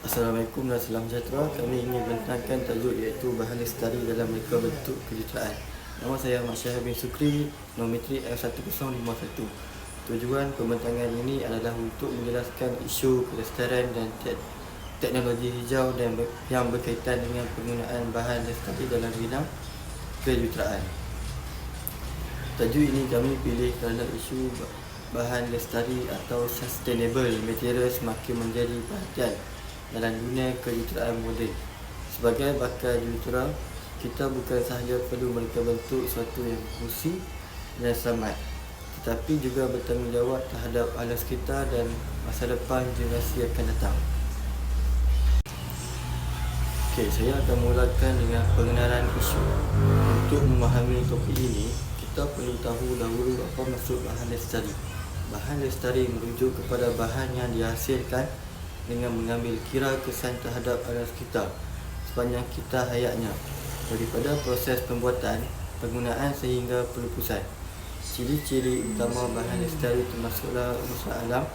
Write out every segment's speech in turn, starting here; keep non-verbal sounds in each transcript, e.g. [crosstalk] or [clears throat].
Assalamualaikum dan salam sejahtera. Kami ingin bentangkan tajuk iaitu bahan lestari dalam reka bentuk kejuruteraan. Nama saya Ahmad Syahir bin Sukri, nometri F1051. Tujuan pembentangan ini adalah untuk menjelaskan isu kelestarian dan te- teknologi hijau dan ber- yang berkaitan dengan penggunaan bahan lestari dalam bidang kejuruteraan. Tajuk ini kami pilih kerana isu ba- bahan lestari atau sustainable material semakin menjadi perhatian dalam dunia kejuruteraan moden. Sebagai bakal jurutera, kita bukan sahaja perlu mereka bentuk sesuatu yang fungsi dan selamat tetapi juga bertanggungjawab terhadap alam sekitar dan masa depan generasi akan datang. Okey, saya akan mulakan dengan pengenalan isu. Untuk memahami topik ini, kita perlu tahu dahulu apa maksud bahan lestari. Bahan lestari merujuk kepada bahan yang dihasilkan dengan mengambil kira kesan terhadap alam sekitar sepanjang kita hayatnya daripada proses pembuatan, penggunaan sehingga pelupusan. Ciri-ciri utama bahan lestari termasuklah unsur alam,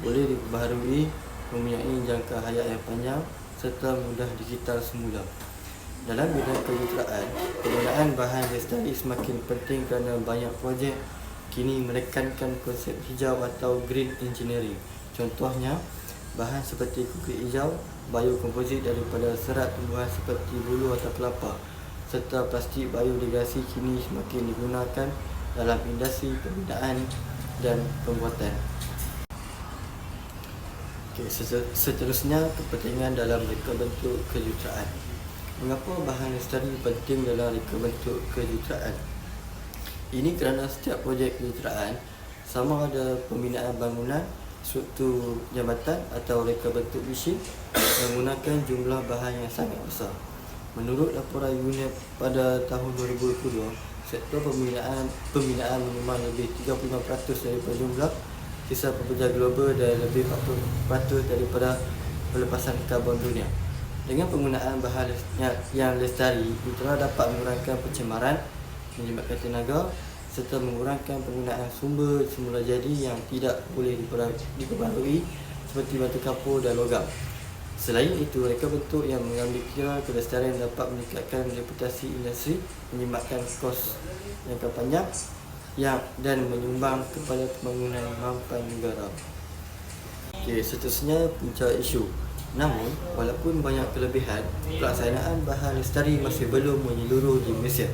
boleh diperbaharui, mempunyai jangka hayat yang panjang serta mudah digital semula. Dalam bidang kejuruteraan, penggunaan bahan lestari semakin penting kerana banyak projek kini menekankan konsep hijau atau green engineering. Contohnya, bahan seperti kukuh hijau, biokomposit daripada serat tumbuhan seperti bulu atau kelapa serta plastik biodegradasi kini semakin digunakan dalam industri pembinaan dan pembuatan. Okay, seterusnya kepentingan dalam reka bentuk kejuruteraan. Mengapa bahan lestari penting dalam reka bentuk kejuruteraan? Ini kerana setiap projek kejuruteraan sama ada pembinaan bangunan, struktur jambatan atau reka bentuk mesin menggunakan jumlah bahan yang sangat besar. Menurut laporan UNEP pada tahun 2022, sektor pembinaan pembinaan menyumbang lebih 35% daripada jumlah kisah pekerja global dan lebih 40% daripada pelepasan karbon dunia. Dengan penggunaan bahan yang lestari, kita dapat mengurangkan pencemaran, menyebabkan tenaga serta mengurangkan penggunaan sumber semula jadi yang tidak boleh diperbarui seperti batu kapur dan logam. Selain itu, reka bentuk yang mengambil kira kelestarian dapat meningkatkan reputasi industri, menyebabkan kos jangka panjang yang dan menyumbang kepada pembangunan mampan negara. Okey, seterusnya punca isu. Namun, walaupun banyak kelebihan, pelaksanaan bahan lestari masih belum menyeluruh di Malaysia.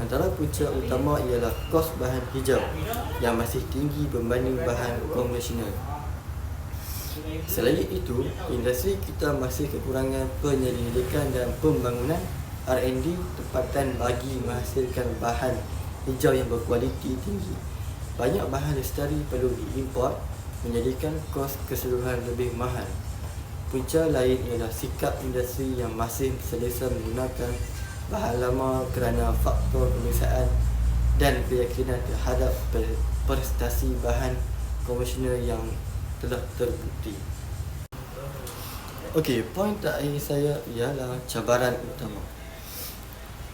Antara punca utama ialah kos bahan hijau yang masih tinggi berbanding bahan konvensional. Selain itu, industri kita masih kekurangan penyelidikan dan pembangunan R&D tempatan bagi menghasilkan bahan hijau yang berkualiti tinggi. Banyak bahan lestari perlu diimport menjadikan kos keseluruhan lebih mahal. Punca lain ialah sikap industri yang masih selesa menggunakan bahan lama kerana faktor pemeriksaan dan keyakinan terhadap prestasi bahan konvensional yang telah terbukti. Okey, poin terakhir saya ialah cabaran utama.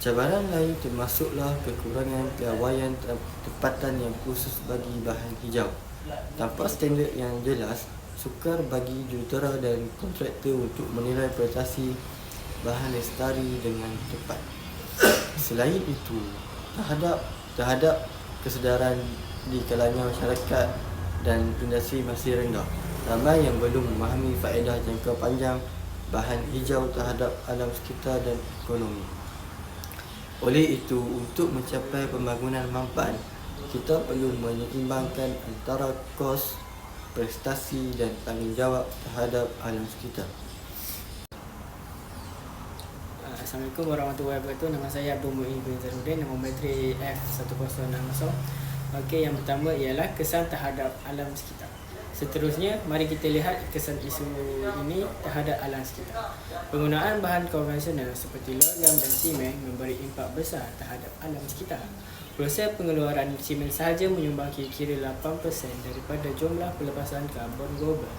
Cabaran lain termasuklah kekurangan piawaian tempatan yang khusus bagi bahan hijau. Tanpa standard yang jelas, sukar bagi jurutera dan kontraktor untuk menilai prestasi bahan lestari dengan tepat. Selain itu, terhadap terhadap kesedaran di kalangan masyarakat dan industri masih rendah. Ramai yang belum memahami faedah jangka panjang bahan hijau terhadap alam sekitar dan ekonomi. Oleh itu, untuk mencapai pembangunan mampan, kita perlu menyeimbangkan antara kos, prestasi dan tanggungjawab terhadap alam sekitar. Assalamualaikum warahmatullahi wabarakatuh. Nama saya Abdul Muin bin Zarudin, nama metri F1060. Okey, yang pertama ialah kesan terhadap alam sekitar. Seterusnya, mari kita lihat kesan isu ini terhadap alam sekitar. Penggunaan bahan konvensional seperti logam dan simen memberi impak besar terhadap alam sekitar. Proses pengeluaran simen sahaja menyumbang kira-kira 8% daripada jumlah pelepasan karbon global.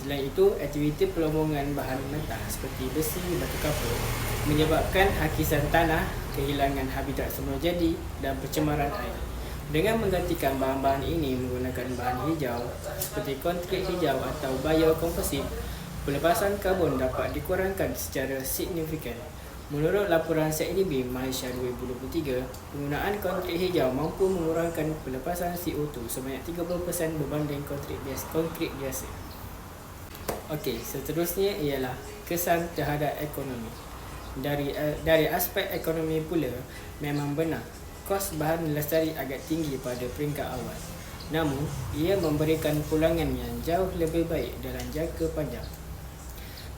Selain itu, aktiviti pelombongan bahan mentah seperti besi, batu kapur menyebabkan hakisan tanah, kehilangan habitat semula jadi dan pencemaran air. Dengan menggantikan bahan-bahan ini menggunakan bahan hijau seperti konkrit hijau atau biokomposit, pelepasan karbon dapat dikurangkan secara signifikan. Menurut laporan ZDB Malaysia 2023, penggunaan konkrit hijau mampu mengurangkan pelepasan CO2 sebanyak 30% berbanding. Konkrit biasa. Okey, seterusnya ialah kesan terhadap ekonomi. Dari uh, dari aspek ekonomi pula, memang benar kos bahan lestari agak tinggi pada peringkat awal. Namun, ia memberikan pulangan yang jauh lebih baik dalam jangka panjang.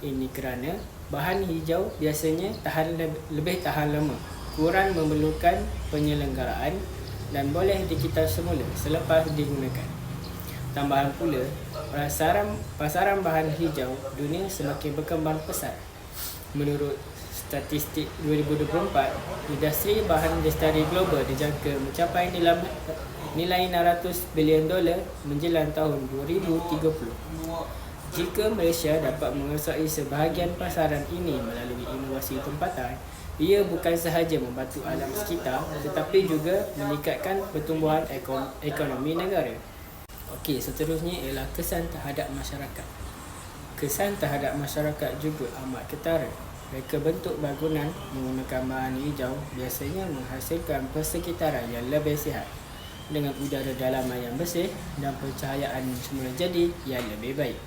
Ini kerana bahan hijau biasanya tahan lebih, lebih tahan lama, kurang memerlukan penyelenggaraan dan boleh dikitar semula selepas digunakan. Tambahan pula, pasaran pasaran bahan hijau dunia semakin berkembang pesat. Menurut statistik 2024, industri bahan lestari global dijangka mencapai nilai nilai 600 bilion dolar menjelang tahun 2030. Jika Malaysia dapat menguasai sebahagian pasaran ini melalui inovasi tempatan, ia bukan sahaja membantu alam sekitar tetapi juga meningkatkan pertumbuhan ekonomi negara. Okey, seterusnya ialah kesan terhadap masyarakat. Kesan terhadap masyarakat juga amat ketara. Reka bentuk bangunan menggunakan bahan hijau biasanya menghasilkan persekitaran yang lebih sihat dengan udara dalaman yang bersih dan pencahayaan semula jadi yang lebih baik.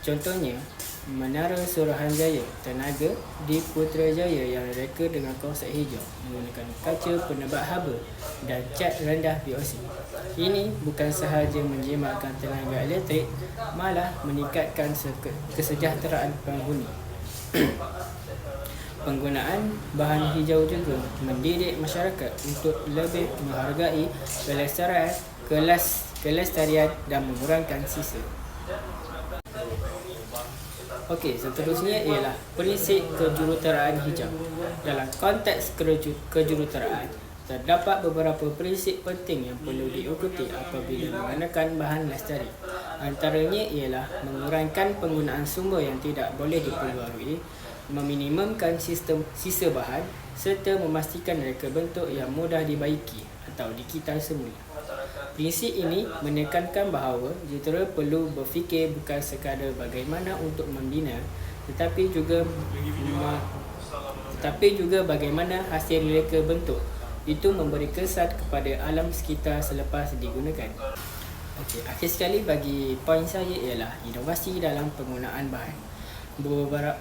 Contohnya, Menara Suruhanjaya Tenaga di Putrajaya yang reka dengan konsep hijau menggunakan kaca penebak haba dan cat rendah VOC. Ini bukan sahaja menjimatkan tenaga elektrik, malah meningkatkan kesejahteraan penghuni. [clears throat] Penggunaan bahan hijau juga mendidik masyarakat untuk lebih menghargai kelestarian, kelas, kelestarian dan mengurangkan sisa. Okey, seterusnya ialah prinsip kejuruteraan hijau. Dalam konteks kejuruteraan, terdapat beberapa prinsip penting yang perlu diikuti apabila menggunakan bahan lestari. Antaranya ialah mengurangkan penggunaan sumber yang tidak boleh diperluarui, meminimumkan sistem sisa bahan serta memastikan reka bentuk yang mudah dibaiki atau dikitar semula. Prinsip ini menekankan bahawa jentera perlu berfikir bukan sekadar bagaimana untuk membina tetapi juga tetapi juga bagaimana hasil reka bentuk itu memberi kesan kepada alam sekitar selepas digunakan. Okey, akhir sekali bagi poin saya ialah inovasi dalam penggunaan bahan.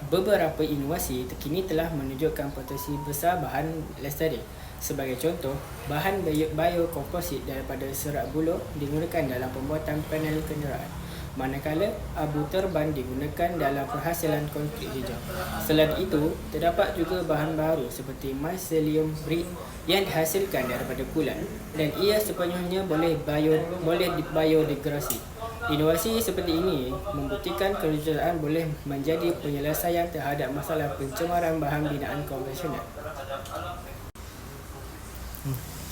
Beberapa inovasi terkini telah menunjukkan potensi besar bahan lestari Sebagai contoh, bahan biokomposit daripada serat buluh digunakan dalam pembuatan panel kenderaan. Manakala abu terban digunakan dalam perhasilan konkrit hijau. Selain itu, terdapat juga bahan baru seperti mycelium brick yang dihasilkan daripada kulat dan ia sepenuhnya boleh bio boleh biodegradasi. Inovasi seperti ini membuktikan kerajaan boleh menjadi penyelesaian terhadap masalah pencemaran bahan binaan konvensional.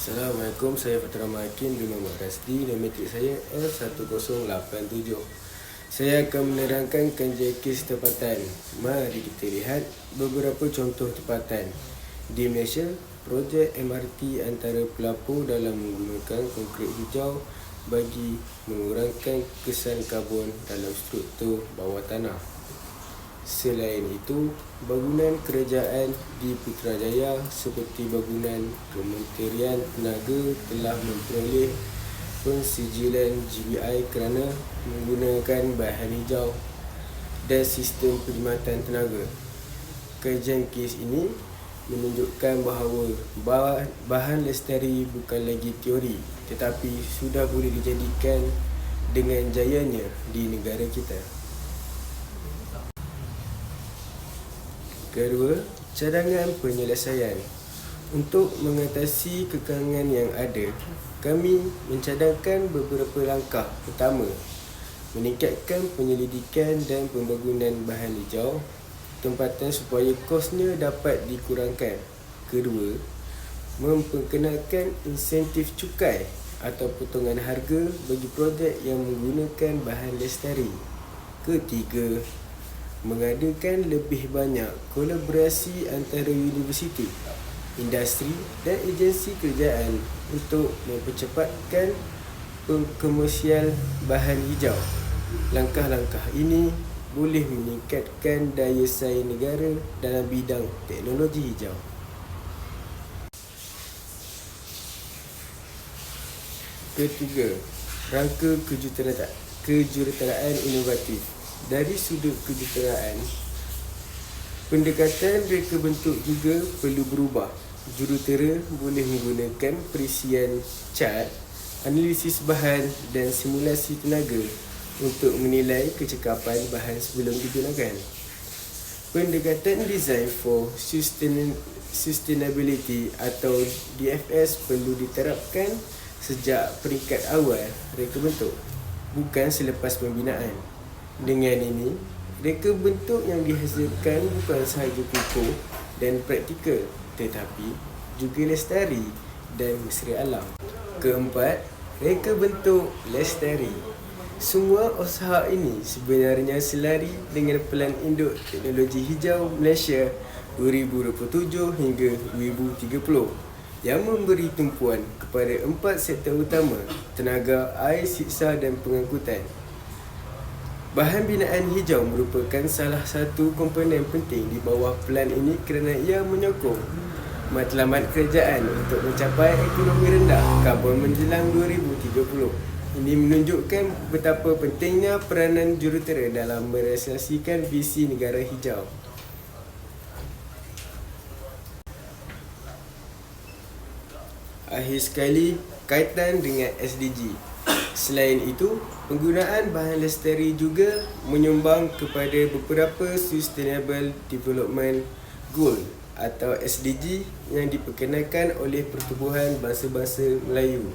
Assalamualaikum, saya Fatrah Makin bin Muhammad Rasdi dan metrik saya L1087 Saya akan menerangkan kerja kes tempatan. Mari kita lihat beberapa contoh tempatan. Di Malaysia, projek MRT antara pelapur dalam menggunakan konkrit hijau bagi mengurangkan kesan karbon dalam struktur bawah tanah Selain itu, bangunan kerajaan di Putrajaya seperti bangunan Kementerian Tenaga telah memperoleh pensijilan GBI kerana menggunakan bahan hijau dan sistem perkhidmatan tenaga. Kajian kes ini menunjukkan bahawa bahan lestari bukan lagi teori tetapi sudah boleh dijadikan dengan jayanya di negara kita. Kedua, cadangan penyelesaian. Untuk mengatasi kekangan yang ada, kami mencadangkan beberapa langkah. Pertama, meningkatkan penyelidikan dan pembangunan bahan hijau tempatan supaya kosnya dapat dikurangkan. Kedua, memperkenalkan insentif cukai atau potongan harga bagi projek yang menggunakan bahan lestari. Ketiga, mengadakan lebih banyak kolaborasi antara universiti, industri dan agensi kerajaan untuk mempercepatkan pengkomersial bahan hijau. Langkah-langkah ini boleh meningkatkan daya saing negara dalam bidang teknologi hijau. Ketiga, rangka kejuruteraan inovatif. Dari sudut kejuruteraan, pendekatan reka bentuk juga perlu berubah. Jurutera boleh menggunakan perisian cat, analisis bahan dan simulasi tenaga untuk menilai kecekapan bahan sebelum digunakan. Pendekatan Design for Sustain- Sustainability atau DFS perlu diterapkan sejak peringkat awal reka bentuk, bukan selepas pembinaan. Dengan ini, reka bentuk yang dihasilkan bukan sahaja kukuh dan praktikal tetapi juga lestari dan mesra alam. Keempat, reka bentuk lestari. Semua usaha ini sebenarnya selari dengan Pelan Induk Teknologi Hijau Malaysia 2027 hingga 2030 yang memberi tumpuan kepada empat sektor utama tenaga, air, siksa dan pengangkutan. Bahan binaan hijau merupakan salah satu komponen penting di bawah pelan ini kerana ia menyokong matlamat kerajaan untuk mencapai ekonomi rendah karbon menjelang 2030. Ini menunjukkan betapa pentingnya peranan jurutera dalam merealisasikan visi negara hijau. Akhir sekali, kaitan dengan SDG. Selain itu, penggunaan bahan lestari juga menyumbang kepada beberapa Sustainable Development Goal atau SDG yang diperkenalkan oleh Pertubuhan Bangsa-Bangsa Melayu.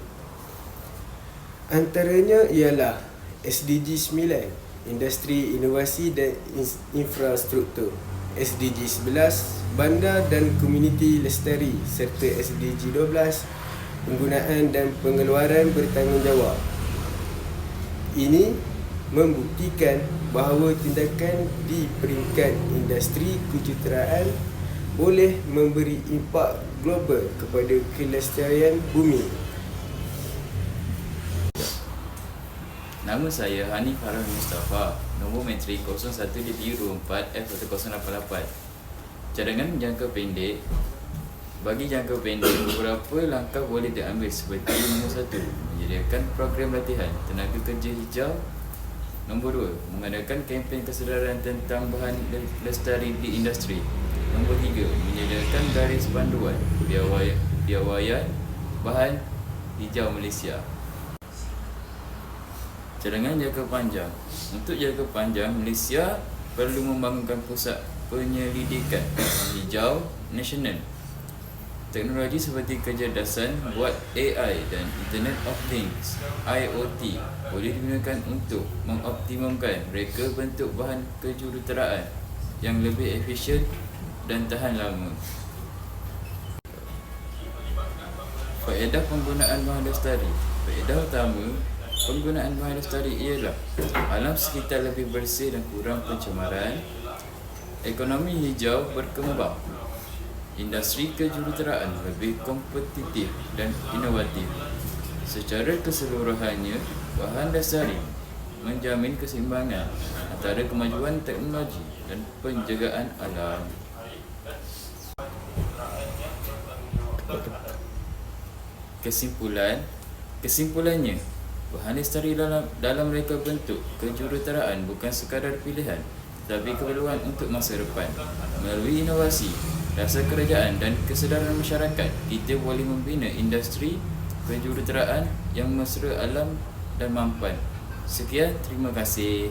Antaranya ialah SDG 9, Industri Inovasi dan Infrastruktur. SDG 11, Bandar dan Komuniti Lestari serta SDG 12, Penggunaan dan pengeluaran bertanggungjawab. Ini membuktikan bahawa tindakan di peringkat industri kejuruteraan boleh memberi impak global kepada kelestarian bumi. Nama saya Hanif Harami Mustafa, nombor metrik 01 DPU 24 F1088. Cadangan jangka pendek bagi jangka pendek, beberapa langkah boleh diambil seperti nombor satu, menyediakan program latihan tenaga kerja hijau. Nombor dua, mengadakan kempen kesedaran tentang bahan lestari di industri. Nombor tiga, menyediakan garis panduan piawai- piawaian bahan hijau Malaysia. Cadangan jangka panjang Untuk jangka panjang, Malaysia perlu membangunkan pusat penyelidikan hijau nasional Teknologi seperti kecerdasan buat AI dan Internet of Things IoT boleh digunakan untuk mengoptimumkan reka bentuk bahan kejuruteraan yang lebih efisien dan tahan lama. Faedah penggunaan bahan lestari Faedah utama penggunaan bahan lestari ialah Alam sekitar lebih bersih dan kurang pencemaran Ekonomi hijau berkembang Industri kejuruteraan lebih kompetitif dan inovatif Secara keseluruhannya, bahan lestari menjamin keseimbangan antara kemajuan teknologi dan penjagaan alam Kesimpulan Kesimpulannya Bahan lestari dalam, dalam reka bentuk kejuruteraan bukan sekadar pilihan tapi keperluan untuk masa depan. Melalui inovasi, rasa kerajaan dan kesedaran masyarakat, kita boleh membina industri kejuruteraan yang mesra alam dan mampan. Sekian, terima kasih.